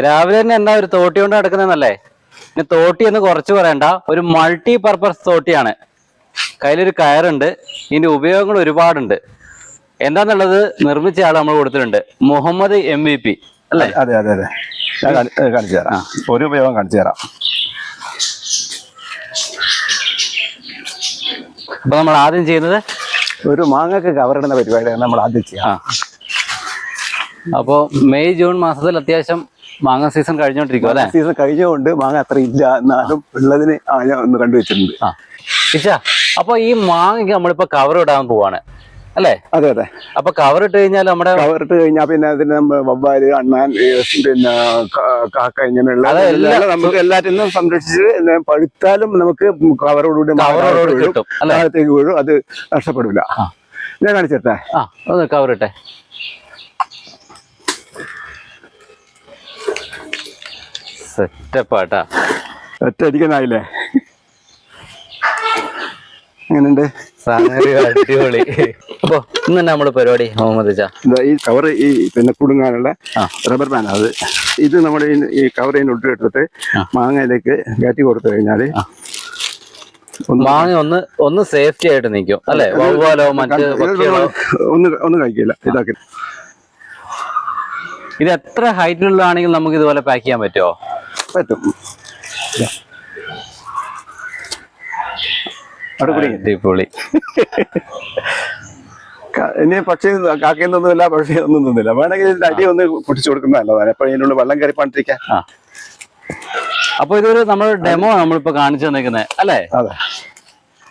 രാവിലെ തന്നെ എന്താ ഒരു തോട്ടി കൊണ്ട് നടക്കുന്നതെന്നല്ലേ? പിന്നെ തോട്ടി എന്ന് കുറച്ച് പറയണ്ട. ഒരു മൾട്ടി പർപ്പസ് തോട്ടിയാണ്. കയ്യിലൊരു കയറുണ്ട്. ഇതിന്റെ ഉപയോഗങ്ങൾ ഒരുപാടുണ്ട്. എന്താന്നുള്ളത് നിർമ്മിച്ച ആൾ നമ്മൾ കൊടുത്തിട്ടുണ്ട്. മുഹമ്മദ് എം വി പി അല്ലേ? അതെ അതെ അതെ. കാണിച്ചു തരാം. ഒരു ഉപയോഗം കാണിച്ചു തരാം. അപ്പൊ നമ്മൾ ആദ്യം ചെയ്യുന്നത്? ഒരു മാങ്ങക്ക് കവറിടുന്ന പരിപാടിയാണ് നമ്മൾ ആദ്യം ചെയ്യാം അപ്പോൾ അപ്പോ മെയ് ജൂൺ മാസത്തിൽ അത്യാവശ്യം മാങ്ങ സീസൺ കഴിഞ്ഞോണ്ടിരിക്കും അല്ലെ? സീസൺ കഴിഞ്ഞുകൊണ്ട് മാങ്ങ അത്ര ഇല്ല എന്നാലും ഉള്ളതിന് ഞാൻ ഒന്ന് കണ്ടുവച്ചിട്ടുണ്ട് അപ്പൊ ഈ മാങ്ങയ്ക്ക് നമ്മളിപ്പോ കവർ ഇടാൻ പോവാണ് അല്ലേ? അതെ അതെ. അപ്പൊ കവർ ഇട്ട് കഴിഞ്ഞാൽ നമ്മുടെ കവർ ഇട്ട് കഴിഞ്ഞാൽ പിന്നെ അതിന് നമ്മൾ വവ്വാൽ അണ്ണാൻ പിന്നെ കാക്ക ഇങ്ങനെയുള്ള നമുക്ക് എല്ലാറ്റിനും സംരക്ഷിച്ച് പഴുത്താലും നമുക്ക് കവറോടുകൂടി കവറോടുകൂടി കിട്ടും അല്ലാതെ താഴത്തേക്ക് വീഴും അത് നഷ്ടപ്പെടില്ല ഞാൻ കാണിച്ചിട്ടെ ആ കവർ ഇട്ടെ. സെറ്റപ്പാട്ടാ ഒറ്റ അടിക്കാനായില്ലേ എങ്ങനെയുണ്ട്? അടിപൊളി. അപ്പൊ ഇന്ന് തന്നെ നമ്മൾ പരിപാടി? മുഹമ്മദ് ഈ കവർ ഈ പിന്നെ കുടുങ്ങാനുള്ള. റബ്ബർ ബാൻ അത്. ഇത് നമ്മുടെ ഈ- കവർ കവറിന് ഉള്ളിലെടുത്തിട്ട്. മാങ്ങയിലേക്ക് കയറ്റി കൊടുത്തു കഴിഞ്ഞാൽ മാങ്ങ ഒന്ന് ഒന്ന് സേഫ്റ്റി ആയിട്ട് നിൽക്കും അല്ലെ? വവ്വാലോ മറ്റ് ഒന്ന് ഒന്ന് ഒന്നും കഴിക്കില്ല ഇതാക്കി. ഇത് എത്ര ഹൈറ്റിലുള്ളതാണെങ്കിൽ നമുക്ക് ഇതുപോലെ പാക്ക് ചെയ്യാൻ പറ്റുമോ പറ്റും. അടിപൊളി. ഇനി പക്ഷി കാക്കയിൽ തിന്നില്ല പക്ഷി ഒന്നും നിന്നില്ല വേണമെങ്കിൽ ഇതിന്റെ അടി ഒന്ന് പൊട്ടിച്ചു കൊടുക്കുന്ന നല്ലതാണ് എപ്പോഴും ഇതിനുള്ള വെള്ളം കയറി പണിട്ടിരിക്കാൻ ആ. അപ്പൊ ഇതൊരു നമ്മൾ ഡെമോ നമ്മളിപ്പോ കാണിച്ചു തന്നിരിക്കുന്നത് അല്ലേ? അതെ.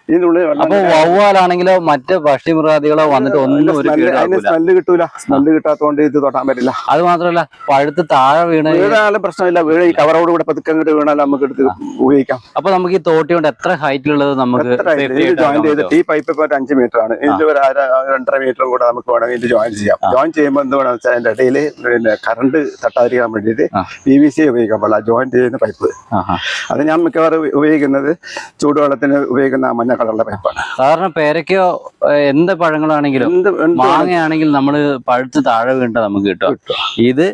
ഇതിനുള്ളിൽ അപ്പൊ വവ്വാലാണെങ്കിലോ മറ്റ് പക്ഷിമൃഗാദികളോ വന്നിട്ട് ഒന്നും ഒരു സ്മെല്ല് അതിന് കേടാകൂല സ്മെല്ല് കിട്ടൂല. സ്മെല്ല് കിട്ടാത്തതുകൊണ്ട് ഇത് തൊട്ടാൻ പറ്റില്ല. അത് മാത്രമല്ല പഴുത്ത് താഴെ വീണ് വീണാലും പ്രശ്നമില്ല. വീണ് ഈ കവറോട് കൂടെ പതുക്കെ അങ്ങോട്ട് വീണാലും നമുക്ക് എടുത്ത് ഉപയോഗിക്കാം. അപ്പൊ നമുക്ക് ഈ തോട്ടി കൊണ്ട് എത്ര ഹൈറ്റിലുള്ളത് നമുക്ക് ജോയിൻ ചെയ്തിട്ട് ഈ പൈപ്പ് ഇപ്പോൾ അഞ്ച് മീറ്റർ ആണ്. ഇതിൽ ഒരു രണ്ടര മീറ്റർ കൂടെ നമുക്ക് വേണമെങ്കിൽ ഇത് ജോയിൻ ചെയ്യാം. ജോയിൻ ചെയ്യുമ്പോൾ എന്ത് വേണമെന്ന് വെച്ചാൽ അതിന്റെ ഇടയിൽ പിന്നെ കറണ്ട് തട്ടാതിരിക്കാൻ വേണ്ടിയിട്ട്. പി വി സി ഉപയോഗിക്കാൻ പാടില്ല. ജോയിൻ ചെയ്യുന്ന പൈപ്പ്? അത് ഞാൻ മിക്കവാറും ഉപയോഗിക്കുന്നത് ചൂടുവെള്ളത്തിന് ഉപയോഗിക്കുന്ന ആ മഞ്ഞ കളറുള്ള പൈപ്പാണ്. സാധാരണ പേരക്കോ എന്ത് പഴങ്ങളാണെങ്കിലും മാങ്ങയാണെങ്കിൽ നമ്മൾ പഴുത്ത് താഴെ വീണ്ട നമുക്ക് കിട്ടും. ഇത്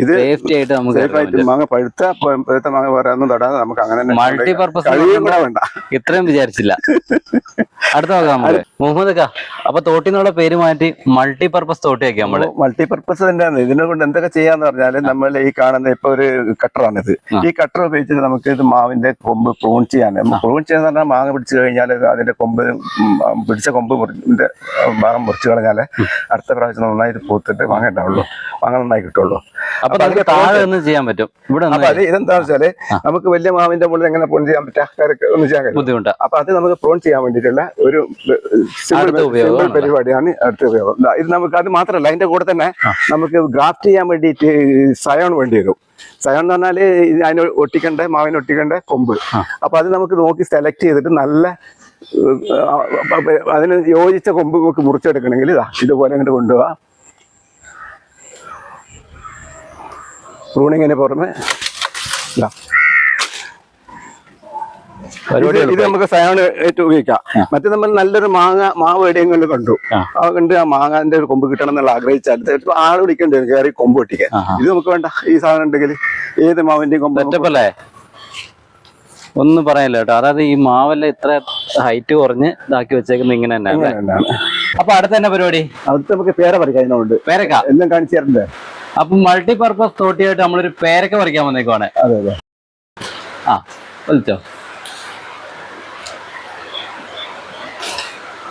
ഇത് സേഫ്റ്റി ആയിട്ട് നമുക്ക്. മാങ്ങ പഴുത്ത പഴുത്ത മാങ്ങ വേറെ ഒന്നും തൊടാതെ നമുക്ക് അങ്ങനെ മൾട്ടി പർപ്പസ് ഇത്രയും വിചാരിച്ചില്ല. അടുത്ത നോക്കാം നമ്മൾ. മുഹമ്മദ് കാ അപ്പൊ തോട്ടിന്നുള്ള പേര് മാറ്റി മൾട്ടി പർപ്പസ് തോട്ടിയാക്കി നമ്മൾ. മൾട്ടി പർപ്പസ് തന്നെയാണ് ഇതിനെ കൊണ്ട് എന്തൊക്കെ ചെയ്യാന്ന് പറഞ്ഞാൽ നമ്മൾ ഈ കാണുന്ന ഇപ്പൊ ഒരു കട്ടറാണിത്. ഈ കട്ടർ ഉപയോഗിച്ചിട്ട് നമുക്ക് ഇത് മാവിന്റെ കൊമ്പ് പ്രൂൺ ചെയ്യാൻ. പ്രൂൺ ചെയ്യാന്ന് പറഞ്ഞാൽ മാങ്ങ പിടിച്ചു കഴിഞ്ഞാൽ അതിന്റെ കൊമ്പ് പിടിച്ച കൊമ്പ് ഭാഗം മുറിച്ച് കളഞ്ഞാൽ അടുത്ത പ്രാവശ്യം നന്നായിട്ട് പൂത്തിട്ട് മാങ്ങ ഉണ്ടാവുള്ളൂ മാങ്ങ നന്നായി കിട്ടുള്ളൂ. അപ്പൊ താഴെ ഒന്നും ചെയ്യാൻ പറ്റും. ഇവിടെ അപ്പൊ അത് ഇതെന്താ വെച്ചാൽ നമുക്ക് വലിയ മാവിന്റെ മുകളിൽ എങ്ങനെ പ്രൂൺ ചെയ്യാൻ പറ്റാ? ഒന്നും ചെയ്യാൻ ബുദ്ധിമുട്ടാ. അപ്പൊ അത് നമുക്ക് പ്രോൺ ചെയ്യാൻ വേണ്ടിയിട്ടുള്ള ഒരു സിമ്പിൾ പരിപാടിയാണ് അടുത്ത ഉപയോഗം. ഇത് നമുക്ക് അത് മാത്രമല്ല അതിന്റെ കൂടെ തന്നെ നമുക്ക് ഗ്രാഫ്റ്റ് ചെയ്യാൻ വേണ്ടിയിട്ട് സയോൺ വേണ്ടി വരും. സയോൺ എന്ന് പറഞ്ഞാൽ അതിന് ഒട്ടിക്കേണ്ട മാവിന് ഒട്ടിക്കേണ്ട? കൊമ്പ്. അപ്പൊ അത് നമുക്ക് നോക്കി സെലക്ട് ചെയ്തിട്ട് നല്ല അതിന് യോജിച്ച കൊമ്പ് നമുക്ക് മുറിച്ചെടുക്കണമെങ്കിൽ ഇതാ ഇതുപോലെ അങ്ങോട്ട് കൊണ്ടുപോവാ പ്രൂണിങ്ങിന് പുറമെ ഇതാ. ഇത് നമുക്ക് സയാണ് ഏറ്റവും ഉപയോഗിക്കാം. മറ്റേ നമ്മൾ നല്ലൊരു മാങ്ങ മാവ് എവിടെയെങ്കിലും കണ്ടു. കണ്ട് ആ മാങ്ങാന്റെ ഒരു കൊമ്പ് കിട്ടണം എന്നുള്ള ആഗ്രഹിച്ചാൽ ആൾ വിളിക്കേണ്ടി വരും കയറി കൊമ്പ് പൊട്ടിക്കാൻ. ഇത് നമുക്ക് വേണ്ട. ഈ സാധനം ഉണ്ടെങ്കിൽ ഏത് മാവിന്റെയും കൊമ്പ് ഒന്നും പറയാനില്ല കേട്ടോ. അതായത് ഈ മാവെല്ലാം ഇത്ര ഹൈറ്റ് കുറഞ്ഞ് ഇതാക്കി വെച്ചേക്കുന്നത് ഇങ്ങനെ തന്നെ. അപ്പൊ അടുത്ത തന്നെ പരിപാടി? അടുത്ത് നമുക്ക് പേര പറിക്കാനുണ്ട് പേരക്ക? എല്ലാം കാണിച്ചു തരണ്ടേ. അപ്പൊ മൾട്ടി പർപ്പസ് തോട്ടിയായിട്ട് നമ്മളൊരു പേരക്ക പറിക്കാൻ വന്നേക്കുവാണ്. അതെ അതെ. ആ വിളിച്ചോ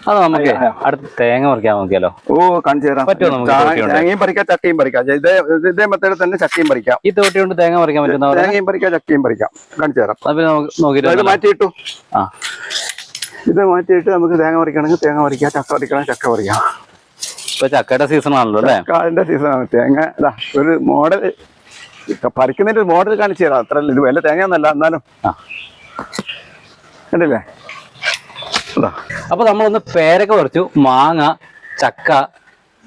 അത് നമുക്ക് അടുത്ത് തേങ്ങ പറിക്കാൻ നോക്കിയാലോ? ഓ കാണിച്ചു തരാം. പറ്റുമോ നമുക്ക് തേങ്ങയും പറിക്കാം ചക്കയും പറിക്കാം. ഇതേ ഇതേ മെത്തേഡ് തന്നെ ചക്കയും പറിക്കാം. ഈ തോട്ടി കൊണ്ട് തേങ്ങ പറിക്കാൻ പറ്റുന്ന തേങ്ങയും പറിക്കാം ചക്കയും പറിക്കാം. കാണിച്ചു തരാം. അപ്പൊ നമുക്ക് നോക്കിയിട്ട്? മാറ്റിയിട്ടു ആ. ഇത് മാറ്റിയിട്ട് നമുക്ക് തേങ്ങ പറിക്കണമെങ്കിൽ തേങ്ങ പറിക്കാം ചക്ക പറിക്കണമെങ്കിൽ ചക്ക പറിക്കാം. ഇപ്പൊ ചക്കയുടെ സീസൺ ആണല്ലോ അല്ലേ? കാലിന്റെ സീസണാണ് തേങ്ങ ഇതാ ഒരു മോഡൽ പറിക്കുന്നതിന്റെ ഒരു മോഡൽ കാണിച്ചു തരാം. അത്ര ഇത് വല്ല തേങ്ങ ഒന്നല്ല എന്നാലും. കണ്ടില്ലേ? ഇതാ അപ്പൊ നമ്മളൊന്ന് പേരൊക്കെ പറിച്ചു. മാങ്ങ ചക്ക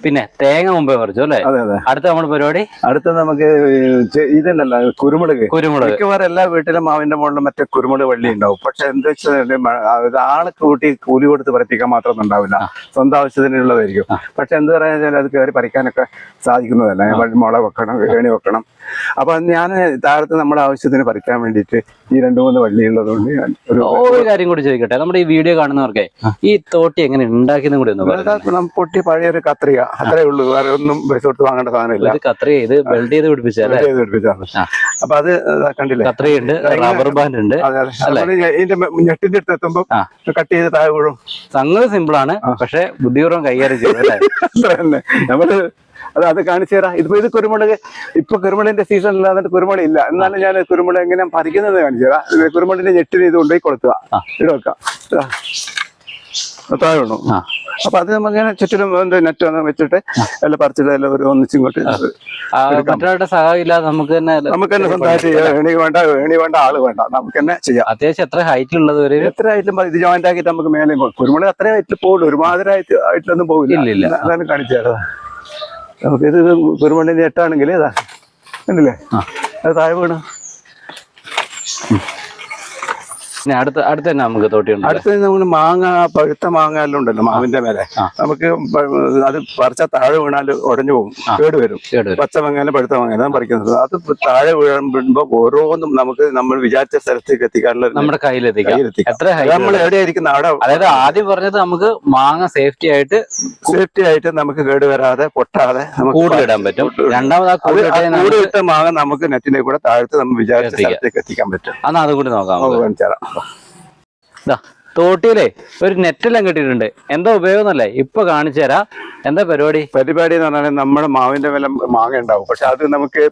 പിന്നെ തേങ്ങ മുമ്പേ പറിച്ചു അല്ലേ? അതെ അതെ. അടുത്ത നമ്മുടെ പരിപാടി? അടുത്ത നമുക്ക് ഇതുണ്ടല്ലോ കുരുമുളക്. കുരുമുളക്. മിക്കവാറും എല്ലാ വീട്ടിലും മാവിന്റെ മുകളിലും മറ്റേ കുരുമുളക് വള്ളി ഉണ്ടാവും. പക്ഷെ എന്താ വെച്ചാൽ ആളെ കൂട്ടി കൂലി കൊടുത്ത് പറിപ്പിക്കാൻ മാത്രം ഉണ്ടാവില്ല. സ്വന്തം ആവശ്യത്തിനുള്ളതായിരിക്കും. പക്ഷെ എന്ത് പറയാൻ അത് കയറി പറിക്കാനൊക്കെ സാധിക്കുന്നതല്ല? മുള വെക്കണം ഏണി വെക്കണം. അപ്പൊ ഞാൻ താഴത്ത് നമ്മുടെ ആവശ്യത്തിന് പറിക്കാൻ വേണ്ടിയിട്ട് ഈ രണ്ടു മൂന്ന് വള്ളി ഉള്ളതുകൊണ്ട് ഞാൻ ഒരു കാര്യം കൂടി ചോദിക്കട്ടെ. നമ്മുടെ ഈ വീഡിയോ കാണുന്നവർക്കെ ഈ തോട്ടി എങ്ങനെ ഉണ്ടാക്കിയെന്ന് കൂടി ഒന്ന് പൊട്ടി പഴയൊരു കത്രിക. അത്രേ ഉള്ളൂ. വേറെ ഒന്നും പൈസ കൊടുത്ത് വാങ്ങേണ്ട സാധനമില്ല. ഇത് വെൽഡ് ചെയ്ത് പിടിപ്പിച്ചാണ്. അപ്പൊ അത് കണ്ടില്ലേ? കത്രികയുണ്ട് റബ്ബർ ബാൻഡ് ഉണ്ട് ഇതിന്റെ ഞെട്ടിന്റെ അടുത്ത് എത്തുമ്പോ കട്ട് ചെയ്ത് താഴെ വീഴും. സംഗതി സിമ്പിൾ ആണ് പക്ഷെ ബുദ്ധിപൂർവം കൈകാര്യം ചെയ്യുന്നത് നമ്മൾ അത് അത് കാണിച്ചു തരാം. ഇതിപ്പോ ഇത് കുരുമുളക് ഇപ്പൊ കുരുമുളകിന്റെ സീസൺ ഇല്ലാതെ കുരുമുളക് ഇല്ല. എന്നാലും ഞാൻ കുരുമുളക് എങ്ങനെ പറിക്കുന്നത് കാണിച്ചു തരാം. കുരുമുളകിന്റെ ഞെട്ടിന് ഇത് കൊണ്ടുപോയി കൊടുക്കുക ആ. ഇവിടെ വെക്കാം. താഴെ വേണോ. ആ. അപ്പൊ അത് നമുക്കിങ്ങനെ ചുറ്റിലും നെറ്റ് ഒന്ന് വെച്ചിട്ട് എല്ലാം പറിച്ചിട്ട് എല്ലാം ഒരു ഒന്നിച്ചിങ്ങോട്ട് മറ്റൊരാളുടെ സഹായം ഇല്ലാതെ നമുക്ക് തന്നെ നമുക്ക് തന്നെ സ്വന്തമായിട്ട് ഏണി വേണ്ട ഏണി വേണ്ട ആൾ വേണ്ട. നമുക്ക് തന്നെ ചെയ്യാം. അത്യാവശ്യം എത്ര ഹൈറ്റ് ഉള്ളത് ഒരു എത്ര ഹൈറ്റിലും. ഇത് ജോയിന്റ് ആക്കിയിട്ട് നമുക്ക് മേലെ പോകും കുരുമുളക് അത്ര ഹൈറ്റിൽ പോകുള്ളൂ ഒരുമാതിരി ഹൈറ്റ് ഹൈറ്റിലൊന്നും പോകില്ല. അതാണ് കാണിച്ചു തരാം. നമുക്ക് ഇത് കുരുമുളകിന്റെ എട്ടാണെങ്കിൽ ഇതാ. കണ്ടില്ലേ. അത് താഴെ വീണ്. അടുത്ത അടുത്ത് തന്നെ നമുക്ക് മാങ്ങ പഴുത്ത മാങ്ങ എല്ലാം ഉണ്ടല്ലോ മാവിന്റെ മേലെ. നമുക്ക് അത് പറിച്ച താഴെ വീണാൽ ഉടഞ്ഞു പോകും. കേട് വരും. കേട് വരും. പച്ച മാങ്ങാനും പഴുത്ത മാങ്ങാനും പറിക്കുന്നത്. അത് താഴെ വീഴുമ്പോ ഓരോന്നും നമുക്ക് നമ്മൾ വിചാരിച്ച സ്ഥലത്തേക്ക് എത്തിക്കാനുള്ള നമ്മുടെ കയ്യിലെത്തിക്കാം. നമ്മൾ എവിടെയായിരിക്കുന്ന അവിടെ അതായത് ആദ്യം പറഞ്ഞത് നമുക്ക് മാങ്ങ സേഫ്റ്റി ആയിട്ട് സേഫ്റ്റി ആയിട്ട് നമുക്ക് കേട് വരാതെ പൊട്ടാതെ നമുക്ക് കൂടുതലിടാൻ പറ്റും. രണ്ടാമത് ആ അത് ആ കൂടുതൽ കൂട് ഇട്ട മാങ്ങ നമുക്ക് നെറ്റിനെ കൂടെ താഴത്ത് നമ്മൾ വിചാരിച്ച സ്ഥലത്തേക്ക് എത്തിക്കാൻ പറ്റും. അന്ന് അതും കൂടി നോക്കാം തോട്ടിയിലേ ഒരു നെറ്റെല്ലാം കിട്ടിയിട്ടുണ്ട്. എന്താ ഉപയോഗം എന്നല്ലേ ഇപ്പൊ കാണിച്ചു തരാം. എന്താ പരിപാടി? പരിപാടി എന്ന് പറഞ്ഞാൽ നമ്മുടെ മാവിന്റെ വില മാങ്ങ ഉണ്ടാവും. പക്ഷെ അത് നമുക്ക്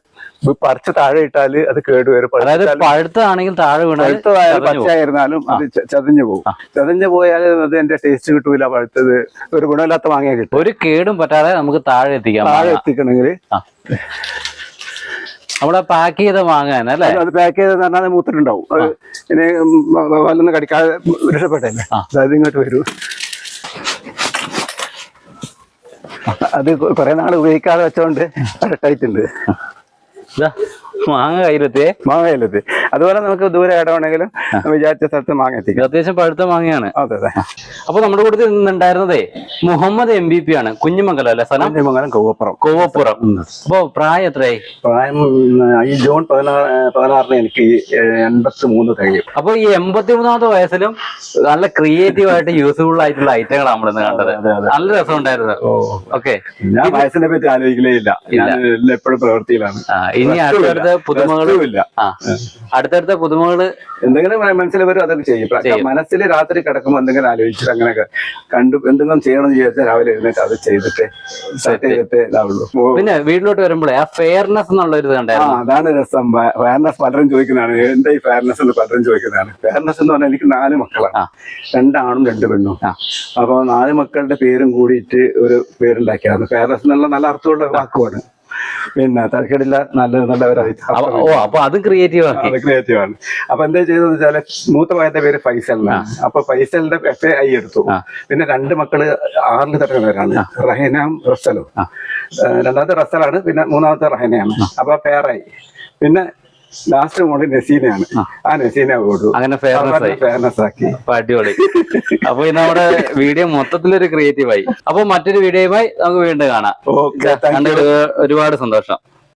പറിച്ച് താഴെ ഇട്ടാൽ അത് കേടുവരും. അതായത് പഴുത്തതാണെങ്കിൽ താഴെ പഴുത്തതായാലും പച്ചയായിരുന്നാലും അത് ചതഞ്ഞു പോകും. ചതഞ്ഞു പോയാൽ അത് എന്റെ ടേസ്റ്റ് കിട്ടൂല പഴുത്തത്. ഒരു ഗുണമില്ലാത്ത മാങ്ങ കിട്ടും ഒരു കേടും പറ്റാതെ നമുക്ക് താഴെ എത്തിക്കാം താഴെ. എത്തിക്കണമെങ്കിൽ നമ്മളെ പാക്ക് ചെയ്ത് വാങ്ങാൻ അല്ലേ? അത് പാക്ക് ചെയ്ത് പറഞ്ഞാൽ മൂത്തിട്ടുണ്ടാവും. ഇനി വല്ലൊന്നും കടിക്കാതെ രക്ഷപ്പെട്ടേ. അതായത് ഇങ്ങോട്ട് വരൂ. അത് കുറെ നാൾ ഉപയോഗിക്കാതെ വെച്ചോണ്ട് ടൈറ്റ് കയ്യിലെത്തി മാങ്ങ കയ്യിലെത്തി അതുപോലെ നമുക്ക് ദൂരെ ഇടവേണമെങ്കിലും വിചാരിച്ച സ്ഥലത്ത് മാങ്ങ എത്തിക്കും. അത്യാവശ്യം പഴുത്ത മാങ്ങയാണ്. അതെ അതെ. അപ്പൊ നമ്മുടെ കൂടെ നിന്നുണ്ടായിരുന്നതേ മുഹമ്മദ് എം ബി പി ആണ്. കുഞ്ഞുമംഗലം അല്ലെ സ്ഥലം? കുഞ്ഞുമംഗലം കോവപ്പുറം. കോവപ്പുറം. അപ്പൊ പ്രായം എത്രയായി? പ്രായം ഈ ജൂൺ പതിനാറ് പതിനാറിന് എനിക്ക് എൺപത്തി മൂന്ന് തികയും. അപ്പൊ ഈ എൺപത്തി മൂന്നാമത്തെ വയസ്സിലും നല്ല ക്രിയേറ്റീവ് ആയിട്ട് യൂസ്ഫുൾ ആയിട്ടുള്ള ഐറ്റങ്ങളാണ് നമ്മൾ ഇന്ന് കണ്ടത്. നല്ല രസം ഉണ്ടായിരുന്നു ഓക്കെ. ഞാൻ വയസ്സിനെ പറ്റി ആലോചിക്കലേ ഇല്ല. ഞാൻ എപ്പോഴും പ്രവൃത്തിയിലാണ്. ഇനി അടുത്തടുത്ത ആ അടുത്തടുത്ത പുതുമകൾ എന്തെങ്കിലും മനസ്സിൽ വരും അതൊക്കെ ചെയ്യും. മനസ്സിൽ രാത്രി കിടക്കുമ്പോൾ എന്തെങ്കിലും ആലോചിച്ചിട്ട് അങ്ങനെയൊക്കെ കണ്ടു എന്തെങ്കിലും ചെയ്യണം വിചാരിച്ചാൽ രാവിലെ എഴുന്നേറ്റ് അത് ചെയ്തിട്ട് സെറ്റ് ചെയ്തിട്ട് ഇതാവുള്ളൂ. പിന്നെ വീട്ടിലോട്ട് വരുമ്പോഴേ ആ ഫെയർനെസ് എന്നുള്ള ഒരു കണ്ടായിരുന്നു. അതാണ് രസം. ഫെയർനെസ് പലരും ചോദിക്കുന്നതാണ്. എന്താ ഈ ഫെയർനെസ് എന്ന് പലരും ചോദിക്കുന്നതാണ്. ഫെയർനെസ് എന്ന് പറഞ്ഞാൽ എനിക്ക് നാല് മക്കളാണ്. രണ്ടാണും രണ്ട് പെണ്ണും. അപ്പോൾ അപ്പൊ നാല് മക്കളുടെ പേരും കൂടിയിട്ട് ഒരു പേരുണ്ടാക്കിയാണ് ഫെയർനെസ് എന്നുള്ള നല്ല അർത്ഥമുള്ള വാക്കുമാണ് പിന്നെ തരക്കേടില്ല നല്ല നല്ല ഓ അപ്പൊ അത് ക്രിയേറ്റീവ് ആണ് ക്രിയേറ്റീവ് ആണ്. അപ്പൊ എന്താ ചെയ്തതെന്ന് വെച്ചാൽ മൂത്ത മകന്റെ പേര് ഫൈസൽ എന്നാണ് അപ്പൊ ഫൈസലിന്റെ എഫ് എ ഐ എടുത്തു. പിന്നെ രണ്ട് മക്കൾ ആറിൽ തട്ടുന്നവരാണ് റഹീനയും റസലും. രണ്ടാമത്തെ റസലാണ് പിന്നെ മൂന്നാമത്തെ റഹീനയാണ്. അപ്പൊ പേറായി പിന്നെ ലാസ്റ്റ് മോഡൽ നസീനയാണ്. ആ. നസീന കൊടുത്തു അങ്ങനെ ഫെയർനെസ് ആയി. ഫെയർനെസ് ആക്കി. അടിപൊളി. അപ്പൊ നമ്മുടെ വീഡിയോ മൊത്തത്തിലൊരു ക്രിയേറ്റീവ് ആയി. അപ്പൊ മറ്റൊരു വീഡിയോയുമായി നമുക്ക് വീണ്ടും കാണാം. ഒരുപാട് സന്തോഷം.